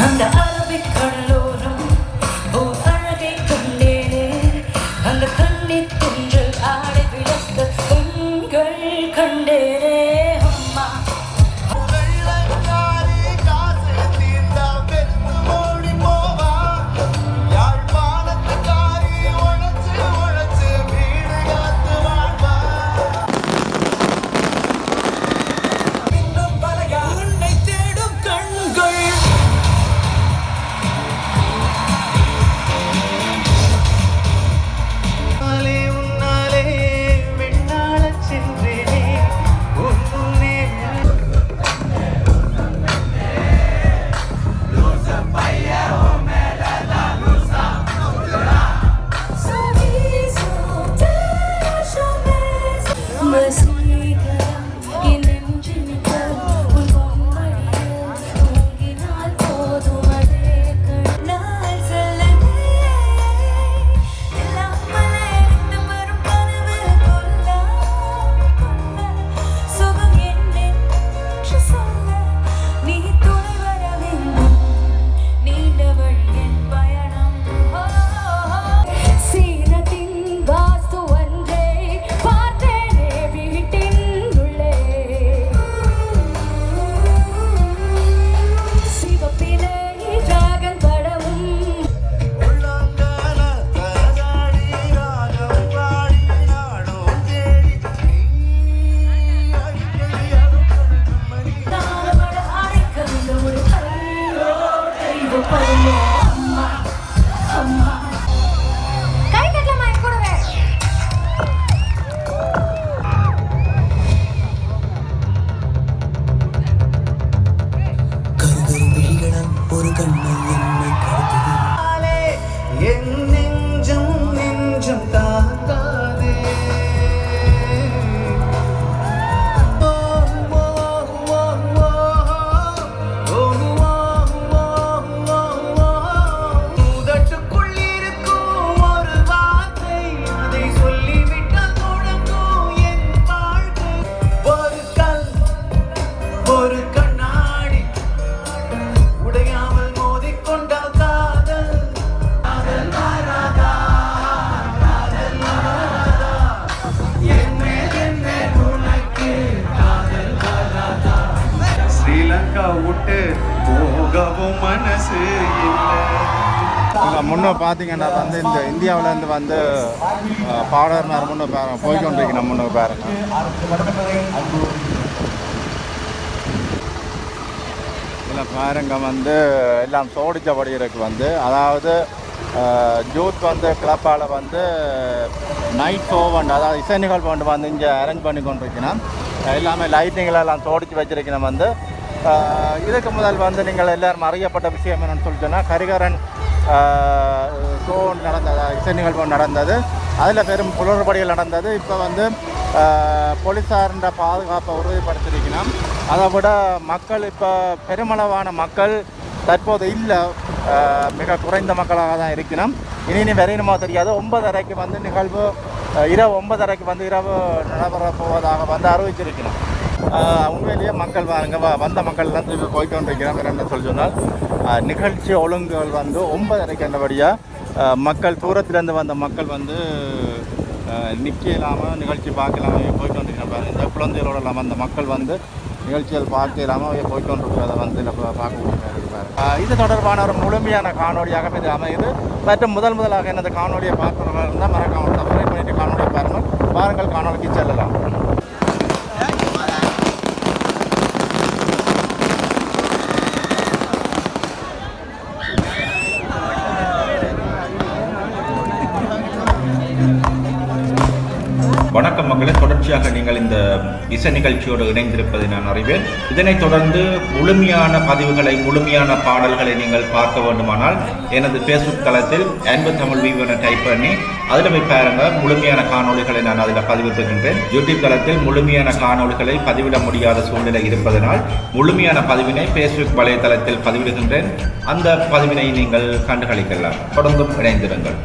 And the Arabic currency. was அக்கா விட்டு போகவும் மனசு இல்லை. முன்னே பார்த்தீங்கன்னா வந்து இந்த இந்தியாவிலேருந்து வந்து பாடர்னார் பாடகர்னார் முன்னே பாருங்க நம்ம முன்னே பாருங்க இதில் பாருங்க வந்து எல்லாம் சோடிச்சபடி இருக்கு வந்து அதாவது ஜூத் வந்து கிளப்பால் வந்து நைட் ஷோ வந்து அதாவது இசை நிகழ்வு வந்து வந்து இங்கே அரேஞ்ச் பண்ணி கொண்டிருக்கணும் எல்லாமே லைட்டிங்கெல்லாம் எல்லாம் வச்சிருக்கணும் வந்து. இதுக்கு முதல் வந்து நீங்கள் எல்லாரும் அறியப்பட்ட விஷயம் என்னன்னு சொல்லி சொன்னால் கரிகரன் ஷோ நடந்தது இசை நிகழ்வு நடந்தது. அதில் பெரும் குளறுபடிகள் நடந்தது. இப்போ வந்து போலீஸார்ன்ற பாதுகாப்பை உறுதிப்படுத்தியிருக்கணும் அதை விட மக்கள் இப்போ பெருமளவான மக்கள் தற்போது இல்லை. மிக குறைந்த மக்களாக தான் இருக்கணும் இனி இனி வரையணுமா தெரியாது. ஒன்பதரைக்கு வந்து நிகழ்வு இரவு ஒன்பதரைக்கு வந்து இரவு நடைபெற போவதாக வந்து அறிவிச்சிருக்கணும் உண்மையிலேயே மக்கள் வாருங்க வந்த மக்கள்லாம் திருப்பி போயிட்டு கொண்டிருக்கிறாங்க என்ன சொல்லி சொன்னால். நிகழ்ச்சி ஒழுங்குகள் வந்து ஒன்பதரைக்கு என்றபடியாக மக்கள் தூரத்திலேருந்து வந்த மக்கள் வந்து நிற்க இல்லாமல் நிகழ்ச்சி பார்க்கலாமே போய்ட்டு கொண்டிருக்கிறேன் பாருங்க. இந்த குழந்தைகளோட இல்லாமல் வந்த மக்கள் வந்து நிகழ்ச்சிகள் பார்க்க இல்லாமல் போயிட்டு வந்துருக்கிறத வந்து நம்ம பார்க்க முடியாது இது தொடர்பான ஒரு முழுமையான காணொலியாக இது அமையுது. மற்றும் முதல் முதலாக எனது காணொலியை பார்க்குறவங்க இருந்தால் மறக்காமல் சப்ஸ்கிரைப் பண்ணிட்டு காணொலியை பாருங்கள் பாருங்கள் காணொலிக்கு செல்லலாம். வணக்கம் மக்களே தொடர்ச்சியாக நீங்கள் இந்த இசை நிகழ்ச்சியோடு இணைந்திருப்பதை நான் அறிவேன். இதனைத் தொடர்ந்து முழுமையான பதிவுகளை முழுமையான பாடல்களை நீங்கள் பார்க்க வேண்டுமானால் எனது ஃபேஸ்புக் தளத்தில் அன்பு தமிழ் வீவனை டைப் பண்ணி அதில் போய் பாருங்க. முழுமையான காணொளிகளை நான் அதில் பதிவிட்டுகின்றேன் யூடியூப் தளத்தில் முழுமையான காணொலிகளை பதிவிட முடியாத சூழ்நிலை இருப்பதனால் முழுமையான பதிவினை ஃபேஸ்புக் வலைத்தளத்தில் பதிவிடுகின்றேன். அந்த பதிவினை நீங்கள் கண்டுகளிக்கலாம். தொடர்ந்தும் இணைந்திருங்கள்.